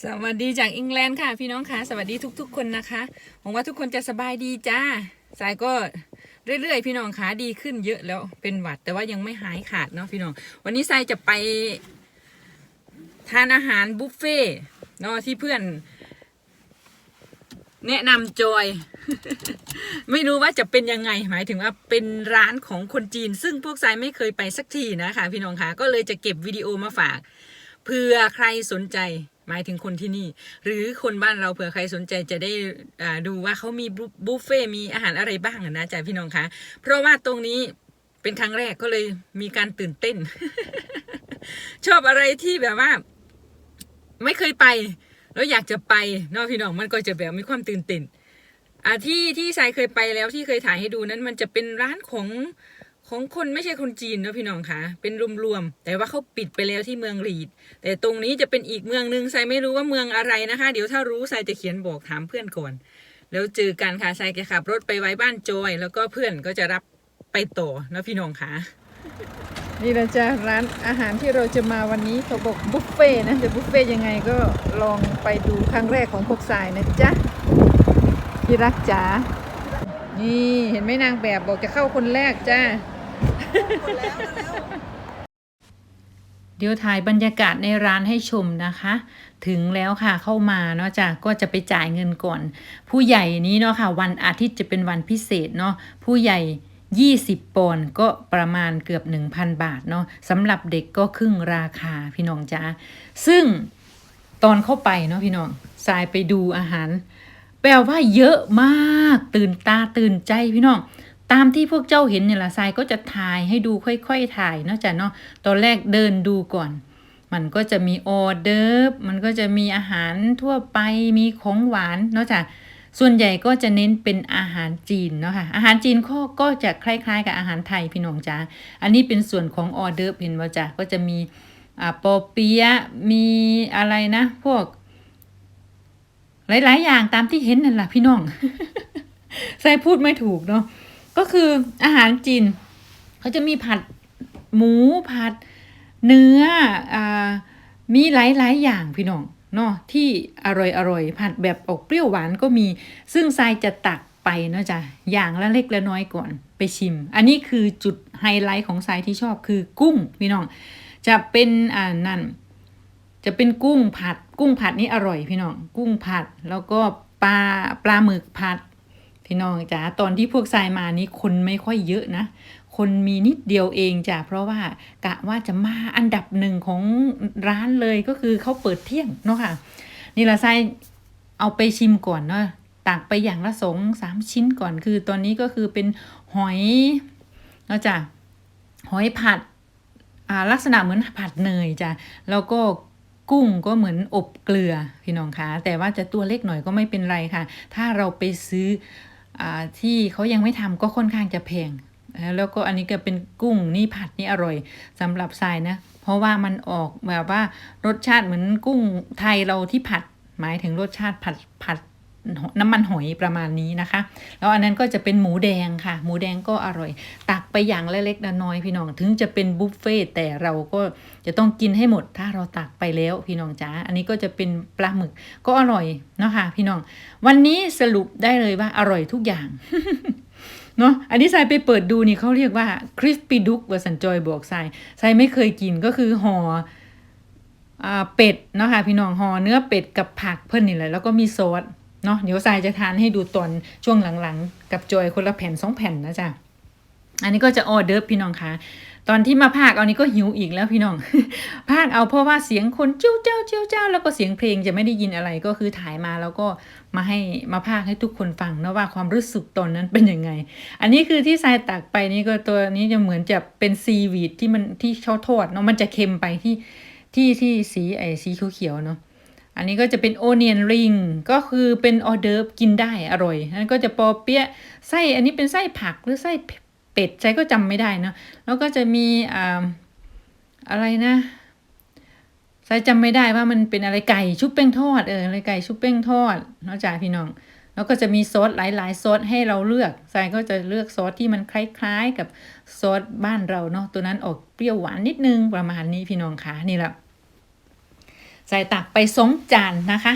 สวัสดีจากอังกฤษค่ะพี่น้องค่ะ สวัสดีทุก ๆ คนนะคะหวังว่าทุกคนจะสบายดีจ้าสายก็เรื่อยๆ พี่น้องขาดีขึ้นเยอะแล้วเป็นหวัด แต่ว่ายังไม่หายขาดเนาะพี่น้อง วันนี้สายจะไปทานอาหารบุฟเฟ่ต์เนาะที่เพื่อน แนะนำจอย ไม่รู้ว่าจะเป็นยังไง หมายถึงว่าเป็นร้านของคนจีน ซึ่งพวกสายไม่เคยไปสักทีนะคะ พี่น้องคะก็เลยจะเก็บวิดีโอมาฝากเผื่อใครสนใจ มายถึงคนที่นี่ หรือคนบ้านเราเผื่อใครสนใจจะได้ดูว่าเขามีบุฟเฟ่ มีอาหารอะไรบ้างนะจ๊ะพี่น้องคะ เพราะว่าตรงนี้เป็นครั้งแรกก็เลยมีการตื่นเต้น ชอบอะไรที่แบบว่า ไม่เคยไป แล้วอยากจะไปนาะพี่น้องมันก็จะแบบมีความตื่นเต้นอ่าที่ที่ทรายเคยไปแล้วที่เคยถ่ายให้ดูนั้นมันจะเป็นร้านของ ของคนไม่ใช่คนจีนนะพี่น้องคะเป็นรวมๆแต่ว่าเขาปิดไปแล้วที่เมืองรีด แต่ตรงนี้จะเป็นอีกเมืองหนึ่งทรายไม่รู้ว่าเมืองอะไรนะคะ เดี๋ยวถ้ารู้ทรายจะเขียนบอกถามเพื่อนก่อน แล้วเจอกันค่ะทรายจะขับรถไปไว้บ้านจอย แล้วก็เพื่อนก็จะรับไปต่อนะพี่น้องคะนี่นะจ๊ะร้านอาหารที่เราจะมาวันนี้เขาบอกบุฟเฟ่นะจะบุฟเฟ่ยังไงก็ลองไปดูครั้งแรกของพวกสายนะจ๊ะที่รักจ๋านี่เห็นไหมนางแบบบอกจะเข้าคนแรกจ้า เดี๋ยวถ่ายบรรยากาศในร้านให้ชมนะคะ ถึงแล้วค่ะเข้ามาเนาะจ้ะก็จะไปจ่ายเงินก่อน ผู้ใหญ่นี้เนาะค่ะ วันอาทิตย์จะเป็นวันพิเศษเนาะผู้ใหญ่20ปอนด์ก็ประมาณเกือบ 1,000 บาทเนาะสำหรับเด็กก็ครึ่งราคาพี่น้องจ้าซึ่งตอนเข้าไปเนาะพี่น้องสายไปดูอาหาร แปลว่าเยอะมากตื่นตาตื่นใจพี่น้อง ตามที่พวกเจ้าเห็นเนี่ยละทรายก็จะถ่ายให้ดูค่อยๆถ่ายเนาะจ้ะเนาะตอนแรกเดินดูก่อน มันก็จะมีออเดิร์ฟมันก็จะมีอาหารทั่วไปมีของหวานเนาะจ้ะส่วนใหญ่ก็จะเน้นเป็นอาหารจีนเนาะค่ะอาหารจีนก็ก็จะคล้าย ๆ กับอาหารไทยพี่น้องจ้าอันนี้เป็นส่วนของออเดิร์เห็นว่าจ้ะก็จะมีอ่าปอเปี๊ยะมีอะไรนะ พวก หลาย ๆ อย่างตามที่เห็นนั่นแหละพี่น้องใส่พูดไม่ถูกเนาะ ก็คืออาหารจีนเขาจะมีผัดหมูผัดเนื้ออ่ามีหลายๆอย่างพี่น้องเนาะที่อร่อยอร่อยผัดแบบออกเปรี้ยวหวานก็มี ซึ่งทรายจะตักไปเนาะจ้ะอย่างละเล็กละน้อยก่อนไปชิม อันนี้คือจุดไฮไลท์ของทรายที่ชอบคือกุ้งพี่น้อง จะเป็นอ่านั่น จะเป็นกุ้งผัด กุ้งผัดนี่อร่อยพี่น้อง กุ้งผัดแล้วก็ปลาปลาหมึกผัด พี่น้องจ๋าตอนที่พวกทรายมานี้คนไม่ค่อยเยอะนะ คนมีนิดเดียวเองจ้ะเพราะว่ากะว่าจะมาอันดับหนึ่งของร้านเลยก็คือเขาเปิดเที่ยงเนาะค่ะ นี่ละทรายเอาไปชิมก่อนเนาะตักไปอย่างละสองสามชิ้นก่อนคือตอนนี้ก็คือเป็นหอยเนาะจ้ะหอยผัดอ่าลักษณะเหมือนผัดเนยจ้ะแล้วก็กุ้งก็เหมือนอบเกลือพี่น้องคะแต่ว่าจะตัวเล็กหน่อยก็ไม่เป็นไรค่ะ ถ้าเราไปซื้อ ที่เขายังไม่ทำก็ค่อนข้างจะแพงแล้วก็อันนี้ก็เป็นกุ้งนี่ผัดนี่อร่อยสำหรับทรายนะ เพราะว่ามันออกแบบว่ารสชาติเหมือนกุ้งไทยเราที่ผัด หมายถึงรสชาติผัดผัด น้ำมันหอยประมาณนี้นะคะ แล้วอันนั้นก็จะเป็นหมูแดงค่ะ หมูแดงก็อร่อย ตักไปอย่างเล็กๆน้อยๆพี่น้อง ถึงจะเป็นบุฟเฟ่ต์แต่เราก็จะต้องกินให้หมด ถ้าเราตักไปแล้วพี่น้องจ๋า อันนี้ก็จะเป็นปลาหมึกก็อร่อยเนาะค่ะพี่น้อง วันนี้สรุปได้เลยว่าอร่อยทุกอย่างเนาะอันนี้ทรายไปเปิดดูนี่เขาเรียกว่าคริสปี้ดุกวสันจอยบอกทรายทรายไม่เคยกินก็คือห่ออ่าเป็ดเนาะค่ะพี่น้องห่อเนื้อเป็ดกับผักเพิ่นนี่แหละแล้วก็มีซอส เนาะเดี๋ยวทรายจะทานให้ดูตอนช่วงหลังๆ กับจอยคนละแผ่นสองแผ่นนะจ๊ะอันนี้ก็จะออเดิร์ฟพี่น้องคะตอนที่มาพากเอานี้ก็หิวอีกแล้วพี่น้องพากเอาเพราะว่าเสียงคนเจ้าเจ้าเจ้าเจ้าแล้วก็เสียงเพลงจะไม่ได้ยินอะไรก็คือถ่ายมาแล้วก็มาให้มาพากให้ทุกคนฟังนะว่าความรู้สึกตอนนั้นเป็นยังไง อันนี้คือที่ทรายตักไปนี่ก็ตัวนี้จะเหมือนจะเป็นซีวีดที่มันที่เขาทอดเนาะมันจะเค็มไปที่ที่ที่สีไอสีเขียวๆเนาะ อันนี้ก็จะเป็นโอเนียนริงก็คือเป็นออเดิร์ฟกินได้อร่อยนั่นก็จะปอเปี๊ยะไส้อันนี้เป็นไส้ผักหรือไส้เป็ดใจก็จำไม่ได้เนาะแล้วก็จะมีอ่าอะไรนะใส่จำไม่ได้ว่ามันเป็นอะไรไก่ชุบแป้งทอดเอออะไรไก่ชุบแป้งทอดเนาะจ้าพี่น้อง แล้วก็จะมีซอสหลายๆซอสให้เราเลือกทรายก็จะเลือกซอสที่มันคล้าย ๆ กับซอสบ้านเราเนาะตัวนั้นออกเปรี้ยวหวานนิดนึงประมาณนี้พี่น้องคะนี่แหละ ใส่ตักไปสองจานนะคะ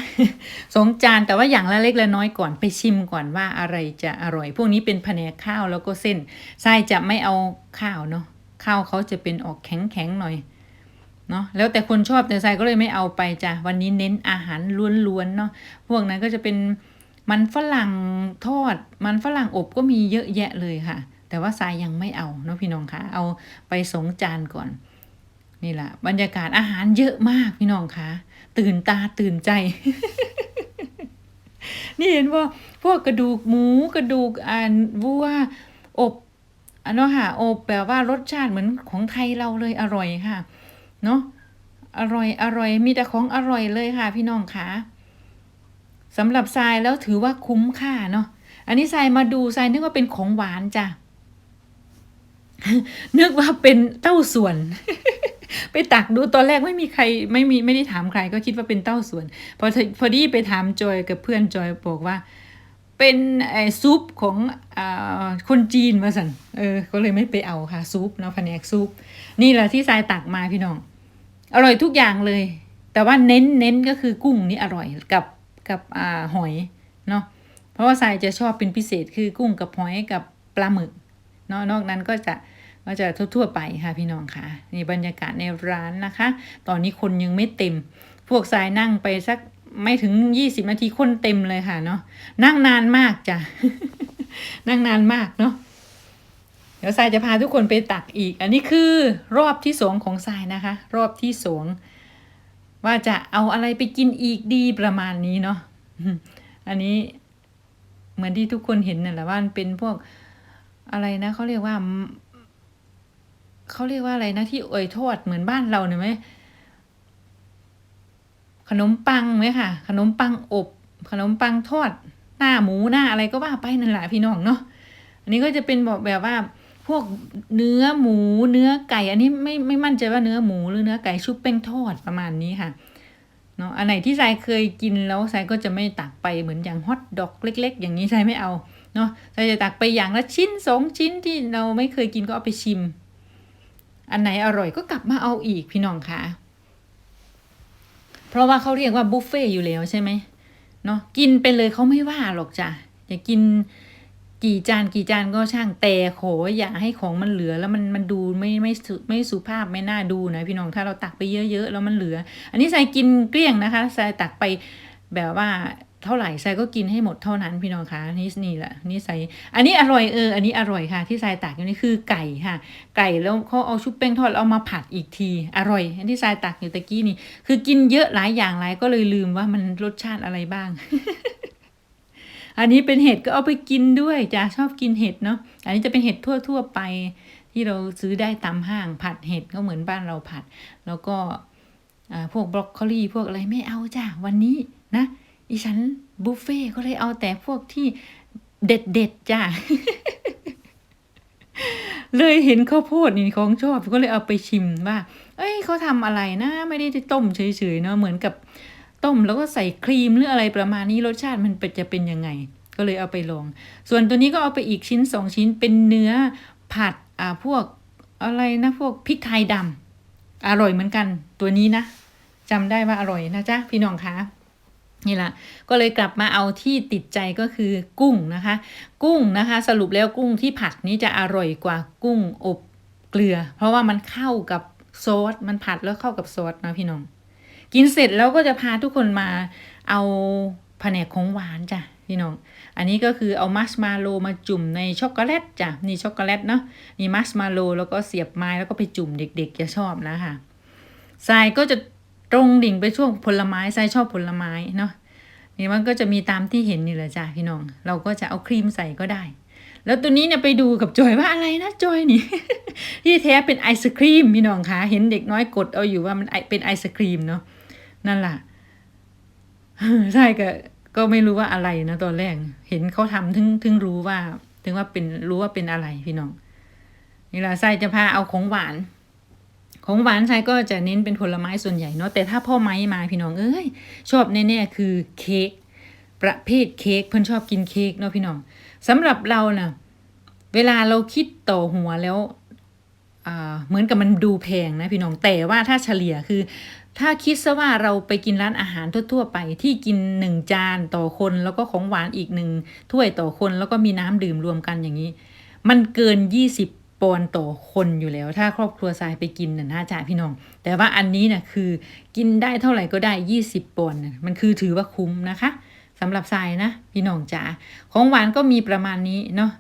สองจานแต่ว่าอย่างละเล็กละน้อยก่อนไปชิมก่อนว่าอะไรจะอร่อย พวกนี้เป็นแผนกข้าวแล้วก็เส้นทรายจะไม่เอาข้าวเนาะข้าวเขาจะเป็นออกแข็งแข็งๆหน่อยเนาะแล้วแต่คนชอบแต่ทรายก็เลยไม่เอาไปจ้ะวันนี้เน้นอาหารล้วนๆเนาะพวกนั้นก็จะเป็นมันฝรั่งทอด มันฝรั่งอบก็มีเยอะแยะเลยค่ะ แต่ว่าทรายยังไม่เอาเนาะพี่น้องคะเอาไปสองจานก่อน นี่แหละบรรยากาศอาหารเยอะมากพี่น้องคะตื่นตาตื่นใจ นี่เห็นว่าพวกกระดูกหมูกระดูกอ่านวัวอบอันเนาะค่ะอบแบบว่ารสชาติเหมือนของไทยเราเลยอร่อยค่ะ เนาะอร่อยอร่อยมีแต่ของอร่อยเลยค่ะ พี่น้องคะสำหรับทรายแล้วถือว่าคุ้มค่าเนาะอันนี้ทรายมาดูทรายนึกว่าเป็นของหวานจ้ะนึกว่าเป็นเต้าส่วน ไปตักดูตอนแรกไม่มีใครไม่มีไม่ได้ถามใครก็คิดว่าเป็นเต้าส่วนพอพอดีไปถามจอยกับเพื่อนจอยบอกว่า เป็นไอซุปของอคนจีนมาสันเออก็เลยไม่ไปเอาค่ะซุปเนาะแผนกซุปนี่แหละที่ทรายตักมาพี่น้อง อร่อยทุกอย่างเลย แต่ว่าเน้นเน้นก็คือกุ้งนี่อร่อยกับกับอ่าหอยเนาะเพราะว่าทรายจะชอบเป็นพิเศษคือกุ้งกับหอยกับปลาหมึกเนาะนอกนั้นก็จะ ก็จะทั่วๆไปค่ะพี่น้องค่ะนี่บรรยากาศในร้านนะคะ ตอนนี้คนยังไม่เต็ม พวกทรายนั่งไปสักไม่ถึงยี่สิบนาทีคนเต็มเลยค่ะเนาะนั่งนานมากจ้ะนั่งนานมากเนาะเดี๋ยวทรายจะพาทุกคนไปตักอีก อันนี้คือรอบที่สองของทรายนะคะ รอบที่สองว่าจะเอาอะไรไปกินอีกดีประมาณนี้เนาะอันนี้เหมือนที่ทุกคนเห็นนั่นแหละว่ามันเป็นพวกอะไรนะเขาเรียกว่า เขาเรียกว่าอะไรนะที่อ่ยทอดเหมือนบ้านเราเนี่ยไหมขนมปังไหมค่ะ ขนมปังอบ ขนมปังทอด หน้าหมูหน้าอะไรก็ว่าไปนั่นแหละพี่น้องเนาะอันนี้ก็จะเป็นบอกแบบว่าพวกเนื้อหมูเนื้อไก่ อันนี้ไม่ไม่มั่นใจว่าเนื้อหมูหรือเนื้อไก่ชุบแป้งทอดประมาณนี้ค่ะเนาะอันไหนที่ทรายเคยกินแล้วทรายก็จะไม่ตักไปเหมือนอย่างฮอทดอกเล็ก ๆ อย่างนี้ทรายไม่เอาเนาะทรายจะตักไปอย่างละชิ้นสองชิ้นที่เราไม่เคยกินก็เอาไปชิม อันไหนอร่อยก็กลับมาเอาอีกพี่น้องค่ะเพราะว่าเขาเรียกว่าบุฟเฟ่อยู่แล้วใช่ไหมเนาะกินไปเลยเขาไม่ว่าหรอกจ้ะอย่ากินกี่จานกี่จานก็ช่างแต่ขออย่าให้ของมันเหลือแล้วมันมันดูไม่ไม่สุไม่สุภาพไม่น่าดูนะพี่น้องถ้าเราตักไปเยอะๆแล้วมันเหลือ อันนี้ใส่กินเกลี้ยงนะคะใส่ตักไปแบบว่า เท่าไหร่ใส่ก็กินให้หมดเท่านั้นพี่น้องคะนี่นี่แหละนี่ใส่อันนี้อร่อยเอออันนี้อร่อยค่ะ ที่ใส่ตักอยู่นี่คือไก่ค่ะ ไก่แล้วเขาเอาชุบแป้งทอดแล้วเอามาผัดอีกที อร่อยอันที่ใส่ตักอยู่ตะกี้นี่คือกินเยอะหลายอย่างหลายก็เลยลืมว่ามันรสชาติอะไรบ้าง อันนี้เป็นเห็ดก็เอาไปกินด้วยจ้าชอบกินเห็ดเนาะอันนี้จะเป็นเห็ดทั่วๆไป ที่เราซื้อได้ตามห้างผัดเห็ดก็เหมือนบ้านเราผัด แล้วก็พวกบรอกโคลีพวกอะไรไม่เอาจ้าวันนี้นะ อีฉันบุฟเฟ่ก็เลยเอาแต่พวกที่เด็ดเด็ดๆจ้าเลยเห็นข้าวโพดนี่ของชอบก็เลยเอาไปชิมว่า เอ้ยเขาทำอะไรนะไม่ได้ต้มเฉยๆเนาะเหมือนกับต้มแล้วก็ใส่ครีมหรืออะไรประมาณนี้รสชาติมันเป็นจะเป็นยังไง ก็เลยเอาไปลอง ส่วนตัวนี้ก็เอาไปอีกชิ้นสองชิ้นเป็นเนื้อผัดอ่าพวกอะไรนะพวกพริกไทยดำอร่อยเหมือนกัน ตัวนี้นะจำได้ว่าอร่อยนะจ๊ะพี่น้องคะ นี่แหละก็เลยกลับมาเอาที่ติดใจก็คือกุ้งนะคะ กุ้งนะคะ สรุปแล้วกุ้งที่ผัดนี้จะอร่อยกว่ากุ้งอบเกลือ เพราะว่ามันเข้ากับซอสมันผัดแล้วเข้ากับซอสนะพี่น้อง กินเสร็จแล้วก็จะพาทุกคนมาเอาแผนกของหวานจ้ะพี่น้อง อันนี้ก็คือเอามัสมาโลมาจุ่มในช็อกโกแลตจ้ะนี่ช็อกโกแลตเนาะนี่มัสมาโลแล้วก็เสียบไม้แล้วก็ไปจุ่มเด็กๆจะชอบนะคะทรายก็จะ ตรงดิ่งไปช่วงผลไม้ทรายชอบผลไม้เนาะนี่มันก็จะมีตามที่เห็นนี่แหละจ้ะพี่น้อง เราก็จะเอาครีมใส่ก็ได้ แล้วตัวนี้เนี่ยไปดูกับจอยว่าอะไรนะจอยนี่ ที่แท้เป็นไอศครีมพี่น้องคะเห็นเด็กน้อยกดเอาอยู่ว่ามันไอเป็นไอศครีมเนาะนั่นแหละใช่ก็ก็ไม่รู้ว่าอะไรนะตอนแรก เห็นเขาทำถึงถึงรู้ว่า ถึงว่าเป็นรู้ว่าเป็นอะไรพี่น้องนี่แหละไส้จะพาเอาของหวาน ของหวานไส้ก็จะเน้นเป็นผลไม้ส่วนใหญ่เนาะแต่ถ้าพ่อไม้มาพี่น้องเอ้ยชอบแน่ๆคือเค้กประเภทเค้กเพิ่นชอบกินเค้กเนาะพี่น้องสำหรับเราน่ะเวลาเราคิดต่อหัวแล้วเหมือนกับมันดูแพงนะพี่น้องแต่ว่าถ้าเฉลี่ยคือ ถ้าคิดซะว่าเราไปกินร้านอาหารทั่วๆไปที่กินหนึ่งจานต่อคนแล้วก็ของหวานอีกหนึ่งถ้วยต่อคนแล้วก็มีน้ำดื่มรวมกันอย่างนี้ มันเกิน20 ปอนต่อคนอยู่แล้ว ถ้าครอบครัวทรายไปกินน่ะนะจ่าพี่น้อง แต่ว่าอันนี้น่ะคือกินได้เท่าไหร่ก็ได้ 20 ปอนด์มันคือถือว่าคุ้มนะคะสำหรับทรายนะพี่น้องจ๋าของหวานก็มีประมาณนี้เนาะ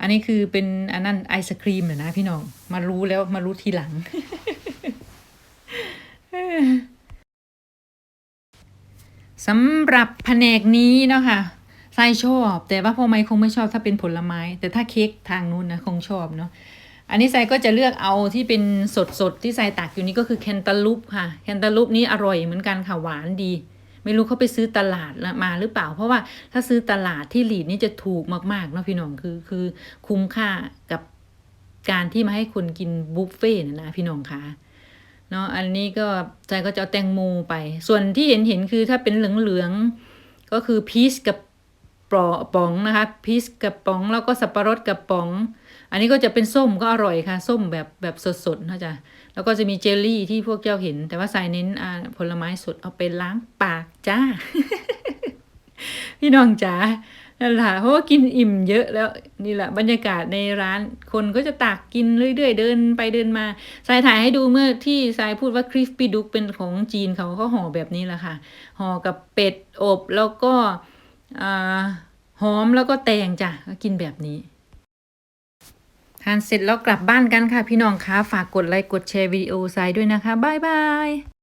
อันนี้คือเป็นอันนั้นไอศครีมน่ะนะพี่น้องมารู้แล้วมารู้ทีหลังสำหรับแผนกนี้เนาะค่ะ รายชอบ แต่ว่าพ่อไม้คงไม่ชอบถ้าเป็นผลไม้ แต่ถ้าเค้กทางนู้นนะคงชอบเนาะอันนี้ทรายก็จะเลือกเอาที่เป็นสดๆที่ทรายตักอยู่นี้ก็คือแคนตาลูปค่ะแคนตาลูปนี้อร่อยเหมือนกันค่ะหวานดี ไม่รู้เขาไปซื้อตลาดมาหรือเปล่า เพราะว่าถ้าซื้อตลาดที่หลีดนี่จะถูกมากๆเนาะพี่น้องคือคือคุ้มค่ากับการที่มาให้คนกินบุฟเฟ่นะนะพี่น้องคะเนาะอันนี้ก็ใจก็จะเอาแตงโมไป ส่วนที่เห็นเห็นคือถ้าเป็นเหลืองๆก็คือพีชกับ ปอป๋องนะคะพีชกับป๋องแล้วก็สับปะรดกับป๋อง อันนี้ก็จะเป็นส้มก็อร่อยค่ะ ส้มแบบแบบสดๆนะจ๊ะแล้วก็จะมีเจลลี่ที่พวกเจ้าเห็น แต่ว่าใส่เน้นผลไม้สดเอาไปล้างปากจ้า พี่น้องจ๋านั่นแหละเพราะว่ากินอิ่มเยอะแล้วนี่แหละบรรยากาศในร้านคนก็จะตักกินเรื่อยๆ เดินไปเดินมาสายถ่ายให้ดูเมื่อที่สายพูดว่าคริสปี้ดุกเป็นของจีนเขาเขาห่อแบบนี้แหละค่ะห่อกับเป็ดอบแล้วก็อ่า หอมแล้วก็แตงจ้ะก็กินแบบนี้ทานเสร็จแล้วกลับบ้านกันค่ะพี่น้องคะฝากกดไลค์กดแชร์วิดีโอไซด์ด้วยนะคะ บ๊ายบาย